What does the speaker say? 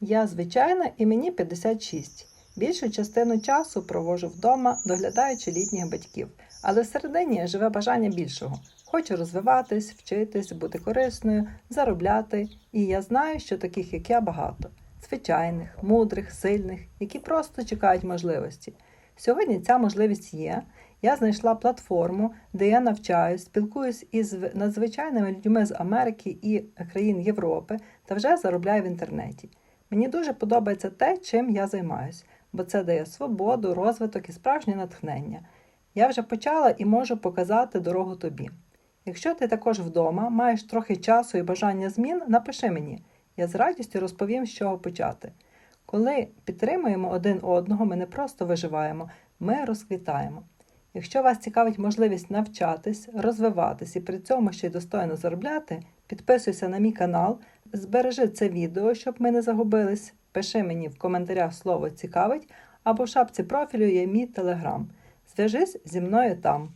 Я звичайна і мені 56. Більшу частину часу провожу вдома, доглядаючи літніх батьків, але всередині живе бажання більшого. Хочу розвиватись, вчитись, бути корисною, заробляти, і я знаю, що таких, як я, багато звичайних, мудрих, сильних, які просто чекають можливості. Сьогодні ця можливість є. Я знайшла платформу, де я навчаюсь, спілкуюсь із надзвичайними людьми з Америки і країн Європи та вже заробляю в інтернеті. Мені дуже подобається те, чим я займаюсь, бо це дає свободу, розвиток і справжнє натхнення. Я вже почала і можу показати дорогу тобі. Якщо ти також вдома, маєш трохи часу і бажання змін, напиши мені. Я з радістю розповім, з чого почати. Коли підтримуємо один одного, ми не просто виживаємо, ми розквітаємо. Якщо вас цікавить можливість навчатись, розвиватись і при цьому ще й достойно заробляти, підписуйся на мій канал, збережи це відео, щоб ми не загубились. Пиши мені в коментарях слово цікавить або в шапці профілю є мій телеграм. Зв'яжись зі мною там.